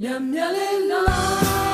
ညံ့ညံ့လေးလား